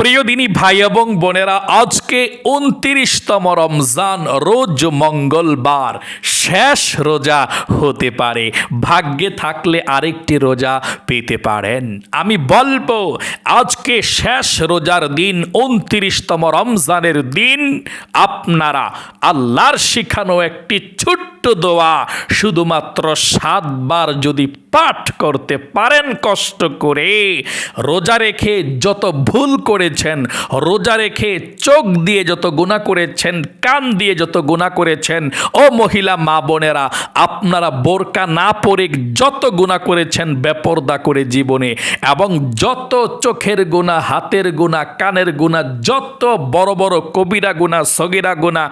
প্রিয় দিনী ভাই এবং বোনেরা আজকে উনত্রিশতম রমজান রোজ মঙ্গলবার। শেষ রোজা হতে পারে। ভাগ্যে থাকলে আরেকটি রোজা পেতে পারেন। আমি বলব, আজকে শেষ রোজার দিন, উনত্রিশতম রমজানের দিন, আপনারা আল্লাহর শিখানো একটি ছোট্ট দোয়া শুধুমাত্র সাতবার যদি পাঠ করতে পারেন কষ্ট করে। রোজা রেখে যত ভুল করেছেন, রোজা রেখে চোখ দিয়ে যত গুণা করেছেন, কান দিয়ে যত গুণা করেছেন, ও মহিলা মা বোনেরা, আপনারা বোরকা না পরে যত গুণা করেছেন বেপর্দা করে জীবনে এবং যত চোখের গুণা হাতের গুণা কানের গুণা যত বড় বড় কবিরা গুণা সগিরা গুণা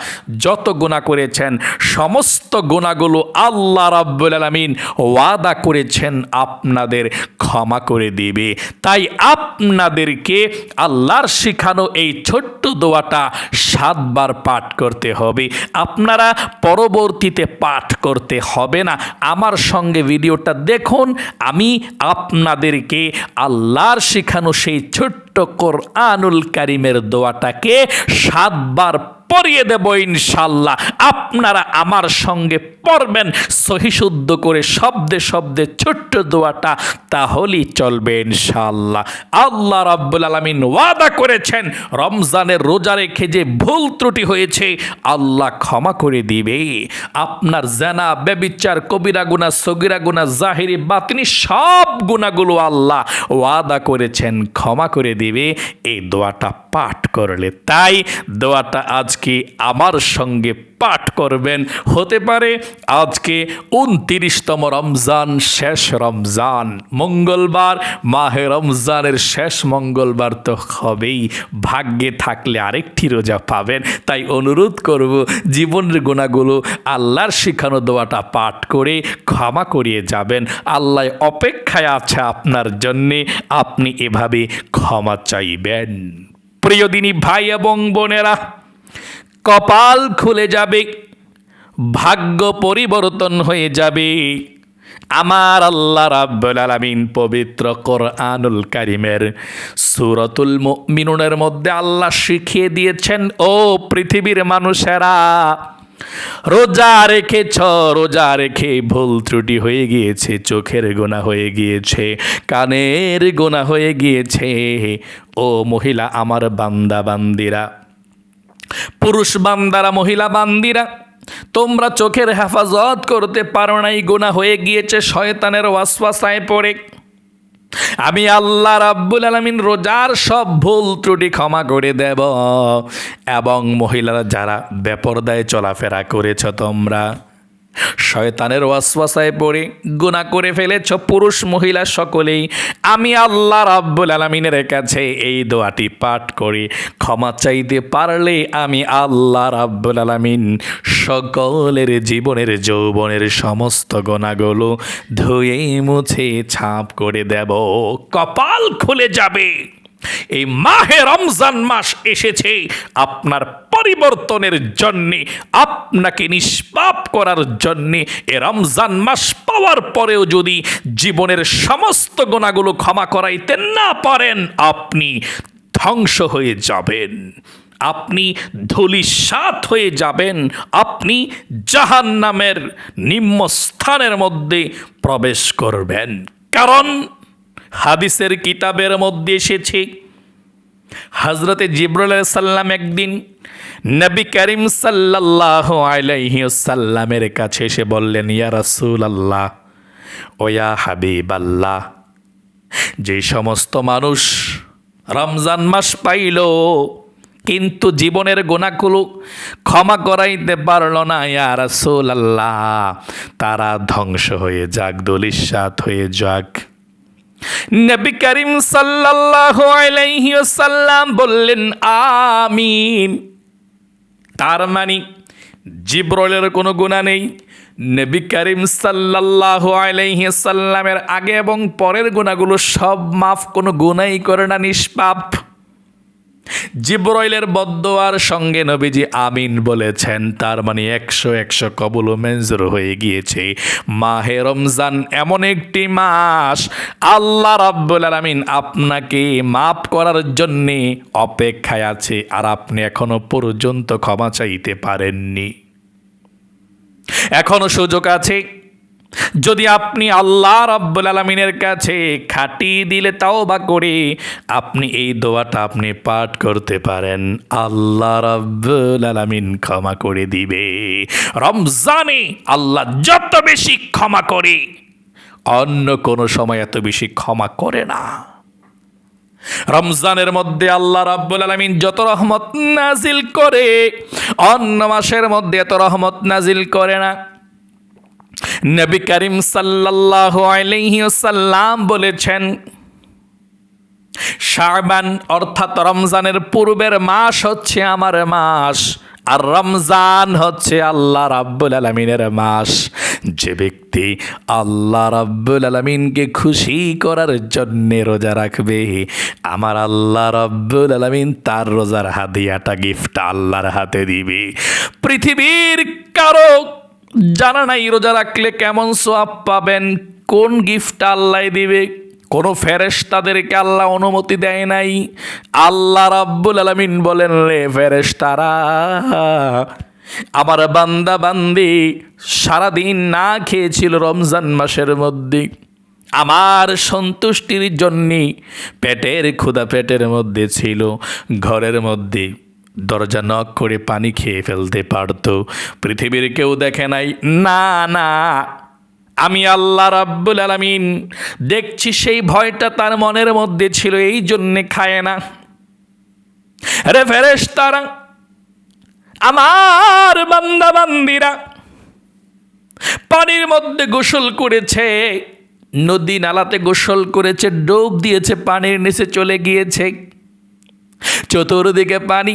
যত গুণা করেছেন, সমস্ত গুণাগুলো আল্লাহ রাব্বুল আলামিন ওয়াদা করেছেন আপনাদের ক্ষমা করে দিবে। তাই আপনাদেরকে আল্লাহর শিখানো এই ছোট্ট দোয়াটা সাতবার পাঠ করতে হবে। আপনারা পরবর্তীতে পাঠ করতে হবে না। আমার সঙ্গে ভিডিওটা দেখুন আমি আপনাদেরকে আল্লাহর শিখানো সেই ছোট্ট কোরআনুল কারিমের দোয়াটাকে সাতবার পরিয়ে দেব ইনশাল্লাহ আপনারা আমার সঙ্গে পড়বেন সহিশুদ্ধ করে শব্দে শব্দে ছোট্ট দোয়াটা, তাহলেই চলবে ইনশাল্লাহ আল্লাহ রাব্বুল আলামিন ওয়াদা করেছেন, রমজানের রোজা রেখে যে ভুল ত্রুটি হয়েছে, আল্লাহ ক্ষমা করে দিবে। আপনার জানা বেবিচার কবিরা গুনা সগিরা গুনা জাহিরি, বাতিনি, সব গুণাগুলো আল্লাহ ওয়াদা করেছেন, ক্ষমা করে দিবে। এই দোয়াটা পাঠ করলে। তাই দোয়াটা আজকে আমার সঙ্গে পাঠ করবেন। হতে পারে আজকে উনতিরিশতম রমজান, শেষ রমজান। মঙ্গলবার, মাহে রমজানের শেষ মঙ্গলবার তো হবেই। ভাগ্যে থাকলে আরেকটি রোজা পাবেন। তাই অনুরোধ করব, জীবনের গুণাগুলো আল্লাহর শিখানো দোয়াটা পাঠ করে ক্ষমা করিয়ে যাবেন। আল্লাহ অপেক্ষায় আছে আপনার জন্যে। আপনি এভাবে ক্ষমা চাইবেন। প্রিয় দিনী ভাই এবং বোনেরা, কপাল খুলে যাবে, ভাগ্য পরিবর্তন হয়ে যাবে। আমার আল্লাহ রাব্বুল আলামিন পবিত্র কোরআনুল কারিমের সুরতুল মুমিনুনের মধ্যে আল্লাহ শিখিয়ে দিয়েছেন, ও পৃথিবীর মানুষেরা রোজা রেখেছ, রোজা রেখে ভুল ত্রুটি হয়ে গিয়েছে, চোখের গোনা হয়ে গিয়েছে, কানের গোনা হয়ে গিয়েছে। ও মহিলা, আমার বান্দা বান্দিরা, পুরুষ বান্দারা, মহিলা বান্দিরা, তোমরা চোখের হেফাজত করতে পারো নাই গুণা হয়ে গিয়েছে, শয়তানের ওয়াসওয়াসায় পড়ে। আমি আল্লাহ রাব্বুল আলমিন রোজার সব ভুল ত্রুটি ক্ষমা করে দেব। এবং মহিলারা যারা বেপরদায় চলাফেরা করেছ তোমরা। শয়তানের ওয়াসওয়াসায় পড়ে, গুনাহ করে ফেলেছ পুরুষ মহিলা সকলেই। আমি আল্লাহ রাব্বুল আলামিনের কাছে এই দোয়াটি পাঠ করি। ক্ষমা চাইতে পারলে আমি আল্লাহ রাব্বুল আলামিন সকলের জীবনের, যৌবনের সমস্ত গোনাগুলো ধুয়ে মুছে ছাপ করে দেব। কপাল খুলে যাবে। এই মাহে রমজান মাস এসেছে। আপনার পরিবর্তনের জন্যে, আপনাকে নিষ্পাপ করার জন্যে এ রমজান মাস পাওয়ার পরেও যদি জীবনের সমস্ত গোনাগুলো ক্ষমা করাইতে না পারেন, আপনি ধ্বংস হয়ে যাবেন। আপনি ধুলিসাত হয়ে যাবেন। আপনি জাহান নামের নিম্নস্থানের মধ্যে প্রবেশ করবেন। কারণ হাদিসের কিতাবের মধ্যে এসেছে। হজরতে জিবরুল সাল্লাম একদিন নবী করিম সাল্লাহ আলাইহি সাল্লামের কাছে এসে বললেন, ইয়া রাসূল আল্লাহ ওয়া হাবিব আল্লাহ যে সমস্ত মানুষ রমজান মাস পাইল, কিন্তু জীবনের গোনাগুলো ক্ষমা করাইতে পারল না, ইয়া আল্লাহ তারা ধ্বংস হয়ে যাক দলিসাত হয়ে যাক। নবী করিম সাল্লাল্লাহু আলাইহি ওয়াসাল্লাম বললেন, আমিন। তার মানে জিব্রলের কোনো গুণা নেই। নবী করিম সাল্লাল্লাহু আলাইহি আগে এবং পরের গুণাগুলো সব মাফ, কোনো গুণাই করে না, নিষ্পাপ। জিব্রাইলের বদোয়ার সঙ্গে নবীজি আমিন বলেছেন, তার মানে একশো একশো কবুল মঞ্জুর হয়ে গিয়েছে। মাহে রমজান এমন একটি মাস, আল্লাহ রাব্বুল আলামিন আপনাকে মাফ করার জন্যে অপেক্ষায় আছে আর আপনি এখনও পর্যন্ত ক্ষমা চাইতে পারেননি। এখনও সুযোগ আছে? যদি আপনি আল্লাহ রাব্বুল আলমিনের কাছে খাটি দিলে তাও বা করে, আপনি এই দোয়াটা আপনি পাঠ করতে পারেন। আল্লাহ রাব্বুল আলমিন ক্ষমা করে দিবে। রমজানে আল্লাহ যত বেশি ক্ষমা করে, অন্য কোনো সময় এত বেশি ক্ষমা করে না। রমজানের মধ্যে আল্লাহ রাব্বুল আলামিন যত রহমত নাজিল করে, অন্য মাসের মধ্যে এত রহমত নাজিল করে না। নবী করিম সাল্লাল্লাহু আলাইহি ওয়াসাল্লাম বলেছেন, শাবান অর্থাৎ রমজানের পূর্বের মাস হচ্ছে আমার মাস, আর রমজান হচ্ছে আল্লাহ রাব্বুল আলমিনের মাস। যে ব্যক্তি আল্লাহ রাব্বুল আলমিনকে খুশি করার জন্য রোজা রাখবে, আমার আল্লাহ রাব্বুল আলমিন তার রোজার হাদিয়াটা গিফট আল্লাহর হাতে দিবে। পৃথিবীর কারও জানা নাই রোজা রাখলে কেমন সোয়াব পাবেন? কোন গিফট আল্লাহ দিবে? কোনো ফেরেশ তাদেরকে আল্লাহ অনুমতি দেয় নাই? আল্লাহ রাব্বুল আলমিন বলেন, রে ফেরেশ তারা আমার বান্দা বান্দি সারাদিন না খেয়েছিল রমজান মাসের মধ্যে। আমার সন্তুষ্টির জন্যে পেটের ক্ষুধা পেটের মধ্যে ছিল, ঘরের মধ্যে। দরজা নক করে পানি খেয়ে ফেলতে পারতো। পৃথিবীর কেউ দেখে নাই, না না, আমি আল্লাহ রাব্বুল আলামিন। দেখছি সেই ভয়টা তার মনের মধ্যে ছিল, এই জন্যে খায় না। রে ফেরেশ তারা আমার বান্দা বান্দিরা পানির মধ্যে গোসল করেছে, নদী নালাতে গোসল করেছে, ডোব দিয়েছে, পানির নিচে চলে গিয়েছে। চতুর্দিকে পানি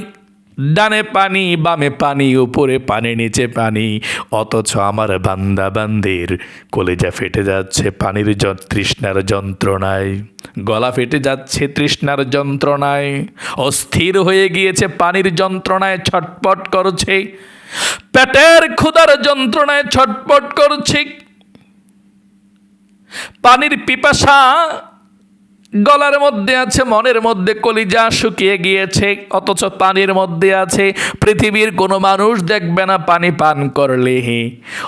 ডানে পানি, বামে পানি, উপরে পানি, নিচে পানি। অথচ আমার বান্দা বান্দির কলেজা ফেটে যাচ্ছে, পানির তৃষ্ণার যন্ত্রণায়। গলা ফেটে যাচ্ছে, তৃষ্ণার যন্ত্রণায়। অস্থির হয়ে গিয়েছে, পানির যন্ত্রণায় ছটপট করছে। পেটের ক্ষুধার যন্ত্রণায় ছটপট করছে। পানির পিপাসা গলার মধ্যে আছে, মনের মধ্যে কলিজা শুকিয়ে গিয়েছে, অথচ পানির মধ্যে আছে, পৃথিবীর কোনো মানুষ দেখবে না পানি পান করলে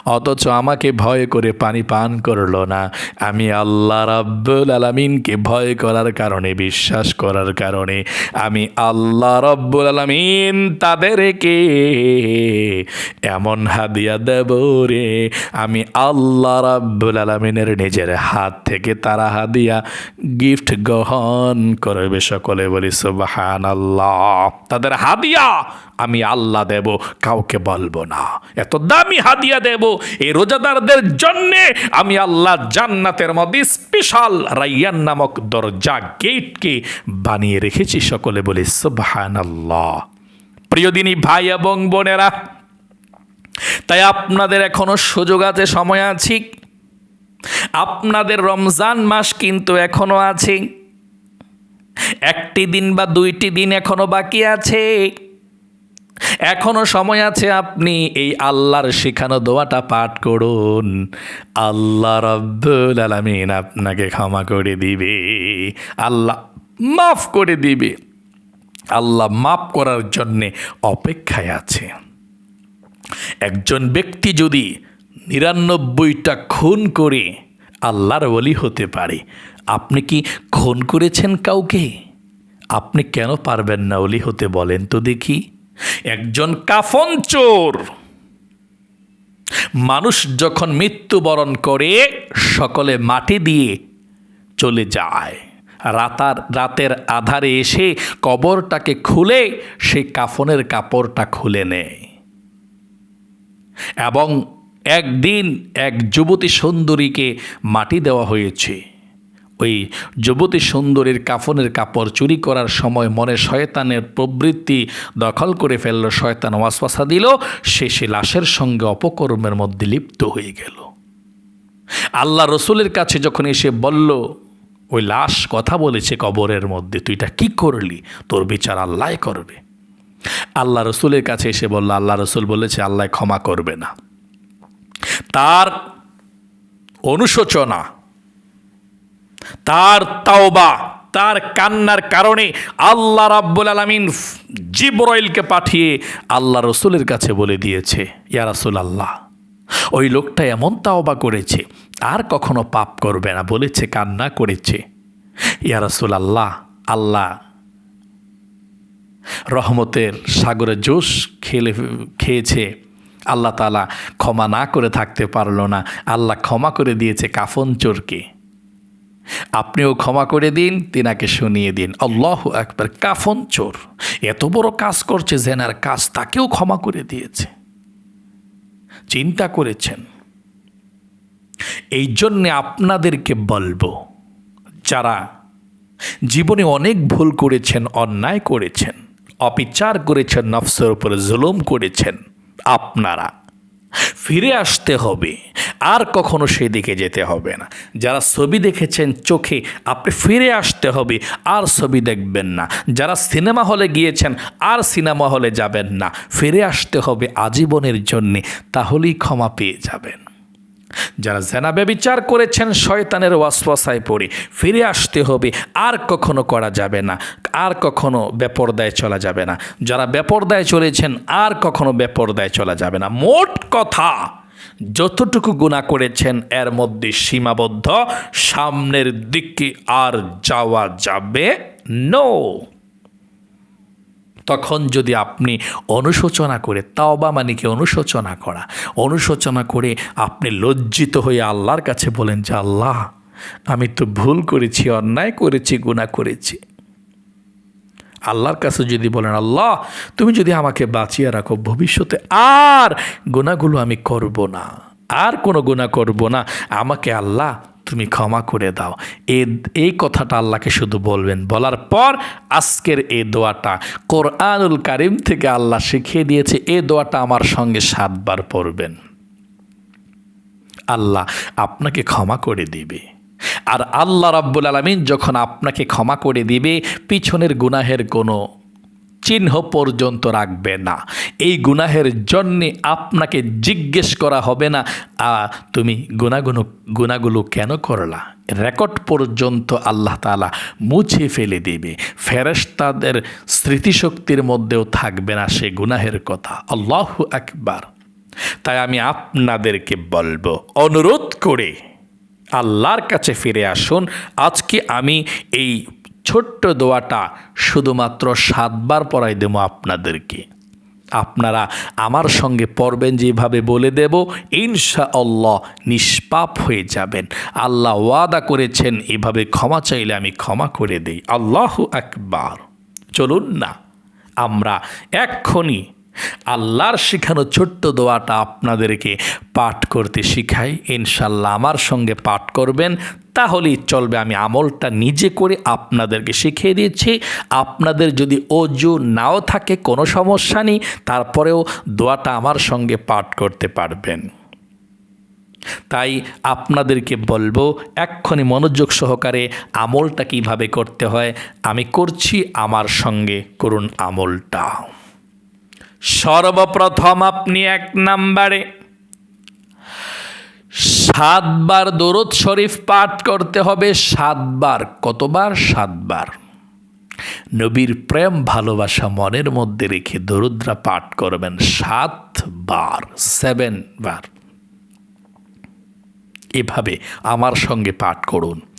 অথচ আমাকে ভয় করে পানি পান করল না। আমি আল্লাহ রাব্বুল আলমিনকে ভয় করার কারণে, বিশ্বাস করার কারণে, আমি আল্লাহ রব্বুল আলমিন তাদেরকে এমন হাদিয়া দেব রে। আমি আল্লাহ রাব্বুল আলমিনের নিজের হাত থেকে তারা হাদিয়া গিফট গ্রহণ করবে সকলে বলি সুবাহান আল্লাহ তাদের হাদিয়া আমি আল্লাহ দেব, কাউকে বলব না। এত দামি হাদিয়া দেব, এই রোজাদারদের জন্যে আমি আল্লাহ জান্নাতের মধ্যে স্পেশাল রাইয়ান নামক দরজা গেটকে বানিয়ে রেখেছি সকলে বলি সুবাহান আল্লাহ প্রিয় দিনী ভাই এবং বোনেরা, তাই আপনাদের এখনও সুযোগ আছে, সময় আছে আপনাদের রমজান মাস কিন্তু এখনও আছে। একটি দিন বা দুইটি দিন এখনও বাকি আছে। এখনও সময় আছে আপনি এই আল্লাহর শেখানো দোয়াটা পাঠ করুন। আল্লাহ রব্বুল আলামিন আপনাকে ক্ষমা করে দিবে। আল্লাহ মাফ করে দিবে। আল্লাহ মাফ করার জন্যে অপেক্ষায় আছে। একজন ব্যক্তি যদি নিরানব্বইটা খুন করে আল্লাহর বলি হতে পারে। আপনি কি খুন করেছেন কাউকে? আপনি কেন পারবেন না অলি হতে বলেন তো দেখি। একজন কাফন চোর। মানুষ যখন মৃত্যুবরণ করে, সকলে মাটি দিয়ে চলে যায়। রাতার, রাতের আধারে এসে কবরটাকে খুলে সেই কাফনের কাপড়টা খুলে নেয়। এবং একদিন এক যুবতী সুন্দরীকে মাটি দেওয়া হয়েছে। ওই যুবতী সুন্দরীর কাফনের কাপড় চুরি করার সময় মনে শয়তানের প্রবৃত্তি দখল করে ফেলল। শয়তান ওয়াসওয়াসা দিল, সে সে লাশের সঙ্গে অপকর্মের মধ্যে লিপ্ত হয়ে গেল। আল্লাহ রসুলের কাছে যখন এসে বলল, ওই লাশ কথা বলেছে কবরের মধ্যে, তুই এটা কি করলি? তোর বিচার আল্লাহ করবে। আল্লাহ রসুলের কাছে এসে বলল, আল্লাহ রসুল বলেছে, আল্লাহ ক্ষমা করবে না। তার অনুশোচনা, তার তাওবা, তার কান্নার কারণে আল্লাহ রাব্বুল আলমিন জিব্রাইলকে পাঠিয়ে আল্লাহ রসুলের কাছে বলে দিয়েছে, ইয়া রাসুল আল্লাহ ওই লোকটা এমন তাওবা করেছে, আর কখনো পাপ করবে না, বলেছে, কান্না করেছে। ইয়া রাসুল আল্লাহ আল্লাহ রহমতের সাগরে জোশ খেলে, খেয়েছে আল্লাহ তালা ক্ষমা না করে থাকতে পারল না। আল্লাহ ক্ষমা করে দিয়েছে কাফন চোরকে। আপনিও ক্ষমা করে দিন, তিনাকে শুনিয়ে দিন। আল্লাহ একবার কাফন চোর। এত বড় কাজ করছে জেনার কাজ তাকেও ক্ষমা করে দিয়েছে। চিন্তা করেছেন। এই জন্যে আপনাদেরকে বলব, যারা জীবনে অনেক ভুল করেছেন, অন্যায় করেছেন, অবিচার করেছেন, নফসের উপরে জুলুম করেছেন আপনারা। ফিরে আসতে হবে। আর কখনো সেদিকে যেতে হবে না। যারা ছবি দেখেছেন চোখে, আপনি ফিরে আসতে হবে। আর ছবি দেখবেন না। যারা সিনেমা হলে গিয়েছেন, আর সিনেমা হলে যাবেন না। ফিরে আসতে হবে আজীবনের জন্যে। তাহলেই ক্ষমা পেয়ে যাবেন। যারা জেনা ব্যবিচার করেছেন, শয়তানের ওয়াসওয়াসায় পড়ে। ফিরে আসতে হবে, আর কখনো করা যাবে না, আর কখনো বেপরদায় চলা যাবে না। যারা বেপরদায় চলেছেন, আর কখনো বেপরদায় চলা যাবে না। মোট কথা, যতটুকু গুণা করেছেন, এর মধ্যে সীমাবদ্ধ, সামনের দিকে আর যাওয়া যাবে নো। তখন যদি আপনি অনুশোচনা করে, তাওবা মানে কি অনুশোচনা করা? অনুশোচনা করে আপনি লজ্জিত হয়ে আল্লাহর কাছে বলেন যে, আল্লাহ, আমি তো ভুল করেছি, অন্যায় করেছি গুণা করেছি। আল্লাহর কাছে যদি বলেন, আল্লাহ, তুমি যদি আমাকে বাঁচিয়ে রাখো, ভবিষ্যতে আর গুণাগুলো আমি করব না, আর কোনো গুণা করব না, আমাকে আল্লাহ তুমি ক্ষমা করে দাও। এ, এই কথাটা আল্লাহকে শুধু বলবেন। বলার পর আজকের এই দোয়াটা কোরআনুল কারিম থেকে আল্লাহ শিখিয়ে দিয়েছে এই দোয়াটা আমার সঙ্গে সাতবার পড়বেন। আল্লাহ আপনাকে ক্ষমা করে দিবে। আর আল্লাহ রাব্বুল আলমিন যখন আপনাকে ক্ষমা করে দিবে, পিছনের গুনাহের কোনো চিহ্ন পর্যন্ত রাখবে না। এই গুনাহের জন্যে আপনাকে জিজ্ঞেস করা হবে না তুমি গুণাগুলো গুণাগুলো কেন করলা? রেকর্ড পর্যন্ত আল্লাহ তালা মুছে ফেলে দেবে। ফেরেশতাদের স্মৃতিশক্তির মধ্যেও থাকবে না সে গুনাহের কথা। আল্লাহ একবার তাই আমি আপনাদেরকে বলব, অনুরোধ করে আল্লাহর কাছে ফিরে আসুন। আজকে আমি এই ছোট্ট দোয়াটা শুধুমাত্র সাতবার পড়াই দেবো আপনাদেরকে। আপনারা আমার সঙ্গে পড়বেন যেভাবে বলে দেব ইনশা আল্লাহ নিষ্পাপ হয়ে যাবেন। আল্লাহ ওয়াদা করেছেন, এভাবে ক্ষমা চাইলে আমি ক্ষমা করে দিই। আল্লাহ একবার চলুন না, আমরা এক্ষুনি আল্লাহর শেখানো ছোট্ট দোয়াটা আপনাদেরকে পাঠ করতে শিখাই। ইনশাল্লাহ আমার সঙ্গে পাঠ করবেন, তাহলেই চলবে। আমি আমলটা নিজে করে আপনাদেরকে শিখিয়ে দিচ্ছি। আপনাদের যদি অজু নাও থাকে, কোনো সমস্যা নেই, তারপরেও দোয়াটা আমার সঙ্গে পাঠ করতে পারবেন। তাই আপনাদেরকে বলব, এক্ষুনি মনোযোগ সহকারে আমলটা কীভাবে করতে হয়, আমি করছি, আমার সঙ্গে করুন আমলটা। সর্বপ্রথম আপনি এক নাম্বারে সাতবার দরুদ শরীফ পাঠ করতে হবে, সাতবার, কতবার? সাতবার। নবীর প্রেম, ভালোবাসা মনের মধ্যে রেখে দরুদ্রা পাঠ করবেন, সাতবার সেভেন বার। এভাবে আমার সঙ্গে পাঠ করুন।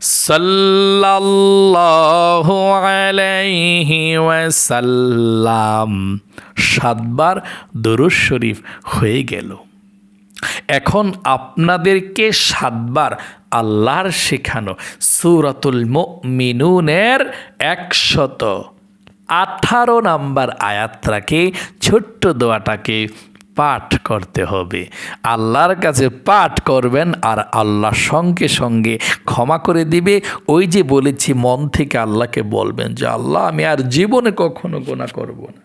সাল্লাল্লাহু আলাইহি ওয়াসাল্লাম সাতবার দরুদ শরীফ হয়ে গেল। এখন আপনাদেরকে সাতবার আল্লাহর শেখানো সুরাতুল মিনুনের একশত আঠারো নাম্বার আয়াতটাকে, ছোট্ট দোয়াটাকে পাঠ করতে হবে। আল্লাহর কাছে পাঠ করবেন আর আল্লাহ সঙ্গে সঙ্গে ক্ষমা করে দিবে। ওই যে বলেছি, মন থেকে আল্লাহকে বলবেন যে, আল্লাহ, আমি আর জীবনে কখনো গোনা করব না।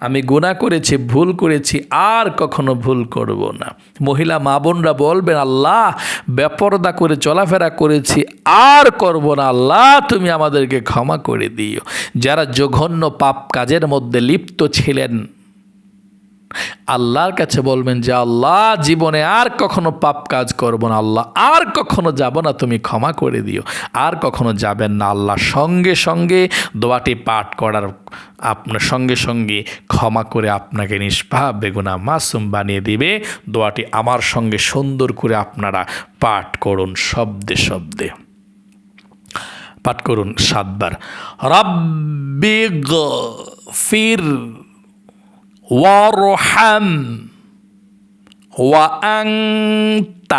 আমি গুণা করেছি, ভুল করেছি, আর কখনো ভুল করব না। মহিলা মা বোনরা বলবেন, আল্লাহ, বেপরদা করে চলাফেরা করেছি, আর করব না। আল্লাহ, তুমি আমাদেরকে ক্ষমা করে দিও। যারা জঘন্য পাপ কাজের মধ্যে লিপ্ত ছিলেন আল্লাহর কাছে বলবেন যে, আল্লাহ, জীবনে আর কখনো পাপ কাজ করব না। আল্লাহ, আর কখনো যাব না। তুমি ক্ষমা করে দিও। আর কখনো যাবেন না। আল্লাহ, সঙ্গে সঙ্গে দোয়াটি পাঠ করার আপনার সঙ্গে সঙ্গে ক্ষমা করে আপনাকে নিষ্পাপ বেগুনা মাসুম বানিয়ে দিবে। দোয়াটি আমার সঙ্গে সুন্দর করে আপনারা পাঠ করুন শব্দে শব্দে। পাঠ করুন সাতবার। রব্বি ফির ওয়ারহাম وأنت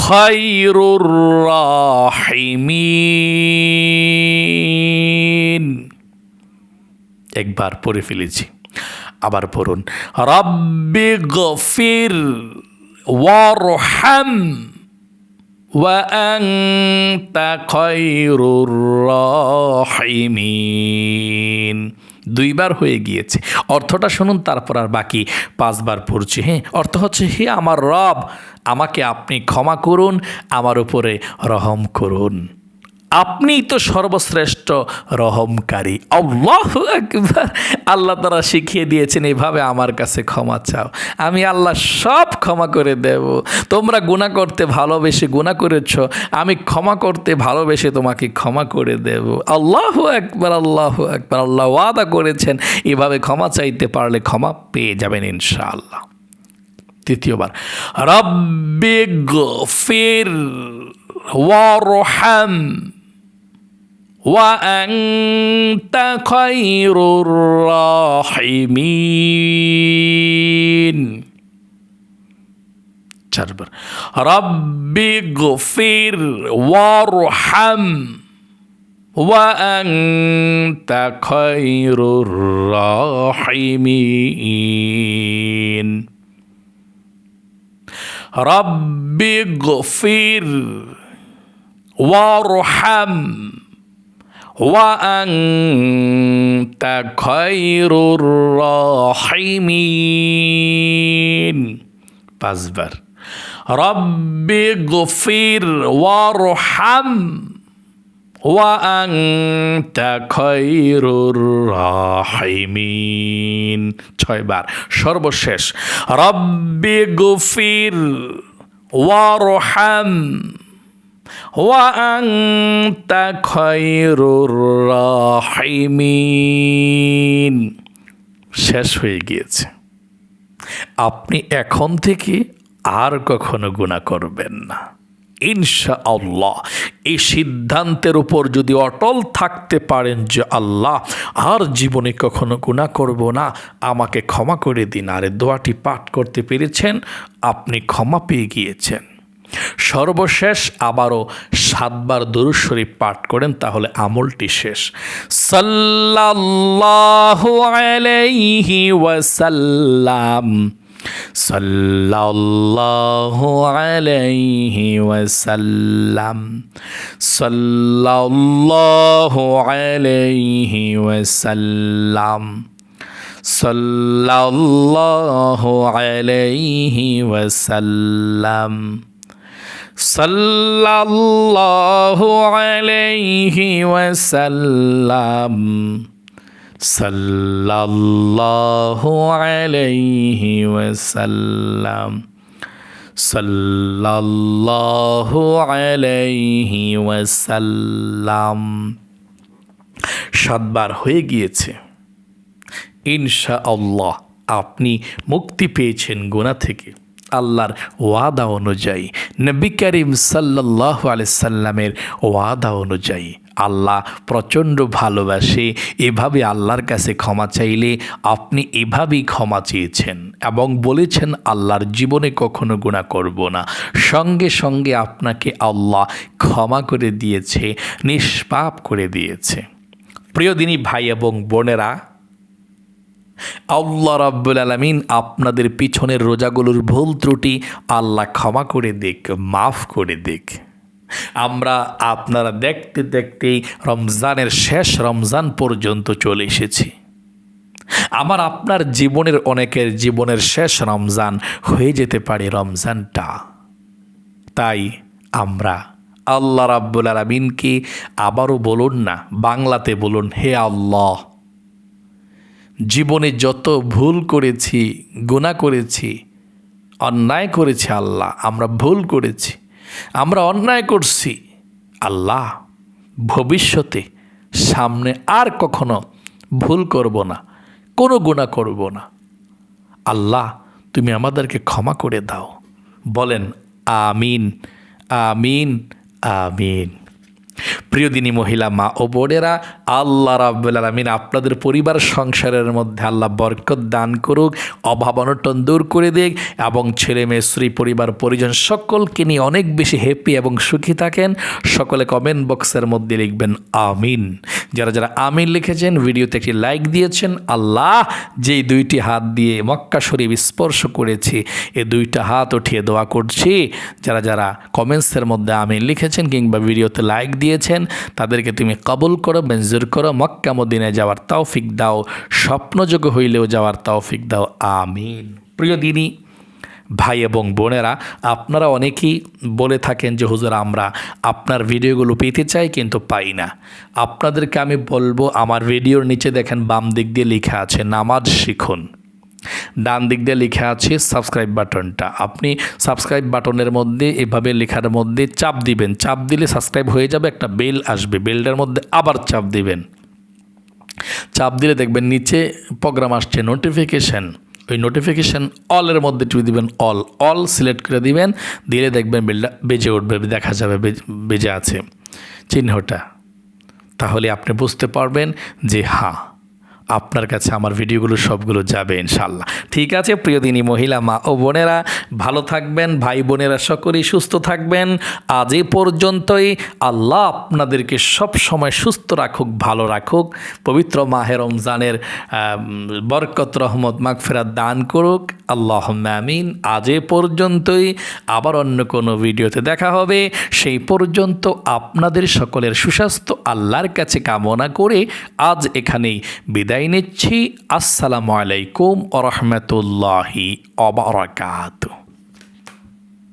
خير الراحمين একবার পড়ে ফেলেছি আবার পড়ুন রব্বি গফির ওয়ারহাম وأنت خير الراحمين দুইবার হয়ে গিয়েছে। অর্থটা শুনুন, তারপর আর বাকি পাঁচবার পড়ছি হ্যাঁ? অর্থ হচ্ছে, হে আমার রব, আমাকে আপনি ক্ষমা করুন, আমার উপরে রহম করুন। আপনিই তো সর্বশ্রেষ্ঠ রহমকারী। আল্লাহ একবার আল্লাহ তারা শিখিয়ে দিয়েছেন এইভাবে আমার কাছে ক্ষমা চাও। আমি আল্লাহ সব ক্ষমা করে দেব। তোমরা গুণা করতে ভালোবেসে গুণা করেছ, আমি ক্ষমা করতে ভালোবেসে তোমাকে ক্ষমা করে দেব। আল্লাহ একবার আল্লাহ একবার আল্লাহ ওয়াদা করেছেন, এভাবে ক্ষমা চাইতে পারলে ক্ষমা পেয়ে যাবেন ইনশাআল্লাহ। তৃতীয়বার, রব্বি গফির ওয়ারহাম وأنت خير الراحمين. چربر رب اغفر وارحم وأنت خير الراحمين. رب اغفر وارحم وأنت خير الراحمين পাঁচবার رب اغفر وارحم وأنت خير الراحمين ছয়বার সর্বশেষ رب اغفر وارحم وأنت خير الراحمين শেষ হয়ে গিয়েছে আপনি এখন থেকে আর কখনো গুণা করবেন না ইনশা আল্লাহ এই সিদ্ধান্তের উপর যদি অটল থাকতে পারেন যে আল্লাহ আর জীবনে কখনো গুণা করব না আমাকে ক্ষমা করে দিন আরে দোয়াটি পাঠ করতে পেরেছেন আপনি ক্ষমা পেয়ে গিয়েছেন সর্বশেষ আবারও সাতবার দরুদ শরীফ পাঠ করেন, তাহলে আমলটি শেষ। সাল্লাল্লাহু আলাইহি ওয়াসাল্লাম। সাল্লাল্লাহু আলাইহি ওয়াসাল্লাম। সাল্লাল্লাহু আলাইহি ওয়াসাল্লাম। সাল্লাল্লাহু আলাইহি ওয়াসাল্লাম। সাল্লাল্লাহু আলাইহি ওয়াসাল্লাম, সাল্লাল্লাহু আলাইহি ওয়াসাল্লাম, সাল্লাল্লাহু আলাইহি ওয়াসাল্লাম। সাতবার হয়ে গিয়েছে। ইনশা আল্লাহ আপনি মুক্তি পেয়েছেন গোনা থেকে। আল্লাহর ওয়াদা অনুযায়ী, নবী করিম সাল্লাহ সাল্লামের ওয়াদা অনুযায়ী আল্লাহ প্রচণ্ড ভালোবাসে, এভাবে আল্লাহর কাছে ক্ষমা চাইলে আপনি এভাবেই ক্ষমা চেয়েছেন এবং বলেছেন, আল্লাহর জীবনে কখনো গুণা করব না। সঙ্গে সঙ্গে আপনাকে আল্লাহ ক্ষমা করে দিয়েছে, নিষ্পাপ করে দিয়েছে। প্রিয় দিনী ভাই এবং বোনেরা আল্লাহ রাব্বুল আলমিন আপনাদের পিছনের রোজাগুলোর ভুল ত্রুটি আল্লাহ ক্ষমা করে দিক, মাফ করে দিক। আমরা আপনারা দেখতে দেখতেই রমজানের শেষ রমজান পর্যন্ত চলে এসেছি। আমার আপনার জীবনের অনেকের জীবনের শেষ রমজান হয়ে যেতে পারে রমজানটা। তাই আমরা আল্লাহ রাব্বুল আলমিনকে আবারও বলুন না, বাংলাতে বলুন, হে আল্লাহ। জীবনে যত ভুল করেছি গুণা করেছি, অন্যায় করেছি আল্লাহ, আমরা ভুল করেছি, আমরা অন্যায় করছি, আল্লাহ ভবিষ্যতে সামনে আর কখনো ভুল করব না, কোনো গুণা করব না। আল্লাহ, তুমি আমাদেরকে ক্ষমা করে দাও। বলেন, আমিন আমিন আমিন। প্রিয় দিনী মহিলা, মা ও বোনেরা, আল্লাহ রাব্বুল আলমিন আপনাদের পরিবার সংসারের মধ্যে আল্লাহ বরকত দান করুক, অভাব অনটন দূর করে দিক এবং ছেলে মেয়ে, স্ত্রী, পরিবার, পরিজন সকলকে নিয়ে অনেক বেশি হ্যাপি এবং সুখী থাকেন। সকলে কমেন্ট বক্সের মধ্যে লিখবেন, আমিন। যারা যারা আমিন লিখেছেন, ভিডিওতে একটি লাইক দিয়েছেন, আল্লাহ যেই দুইটি হাত দিয়ে মক্কা শরীফ স্পর্শ করেছি, এ দুইটা হাত উঠিয়ে দোয়া করছি। যারা যারা কমেন্টসের মধ্যে আমিন লিখেছেন কিংবা ভিডিওতে লাইক দিয়েছেন তাদেরকে তুমি কবুল করো, মঞ্জুর করো, মক্কা মদিনায় যাওয়ার তৌফিক দাও, স্বপ্নযোগ্য হইলেও যাওয়ার তৌফিক দাও, আমিন। প্রিয় দিনী, ভাই এবং বোনেরা, আপনারা অনেকেই বলে থাকেন যে, হুজুর, আমরা আপনার ভিডিওগুলো পেতে চাই কিন্তু পাই না। আপনাদেরকে আমি বলব, আমার ভিডিওর নিচে দেখেন, বাম দিক দিয়ে লেখা আছে, নামাজ শিখুন। ডান দিক দিয়ে লেখা আছে সাবস্ক্রাইব বাটনটা। আপনি সাবস্ক্রাইব বাটনের মধ্যে, এভাবে লেখার মধ্যে চাপ দিবেন। চাপ দিলে সাবস্ক্রাইব হয়ে যাবে, একটা বেল আসবে। বেলটার মধ্যে আবার চাপ দিবেন। চাপ দিলে দেখবেন নিচে প্রোগ্রাম আসছে নোটিফিকেশান ওই নোটিফিকেশান অলের মধ্যে টিপে দিবেন অল অল সিলেক্ট করে দিবেন। দিলে দেখবেন বেলটা বেজে উঠবে, দেখা যাবে বেজে আছে চিহ্নটা। তাহলে আপনি বুঝতে পারবেন যে হ্যাঁ আপনার কাছে আমার ভিডিওগুলো সবগুলো যাবে ইনশাল্লাহ ঠিক আছে, প্রিয় দিনী মহিলা, মা ও বোনেরা, ভালো থাকবেন, ভাই বোনেরা সকলেই সুস্থ থাকবেন। আজ এ পর্যন্তই, আল্লাহ আপনাদেরকে সব সময় সুস্থ রাখুক, ভালো রাখুক, পবিত্র মাহে রমজানের বরকত, রহমত, মাগফেরাত দান করুক। আল্লাহ আমিন। আজ এ পর্যন্তই, আবার অন্য কোনো ভিডিওতে দেখা হবে। সেই পর্যন্ত আপনাদের সকলের সুস্বাস্থ্য, আল্লাহর কাছে কামনা করে আজ এখানেই বিদায় নিচ্ছি। আসসালামু আলাইকুম আ রহমতুল্লাহি অবরাকাতুহ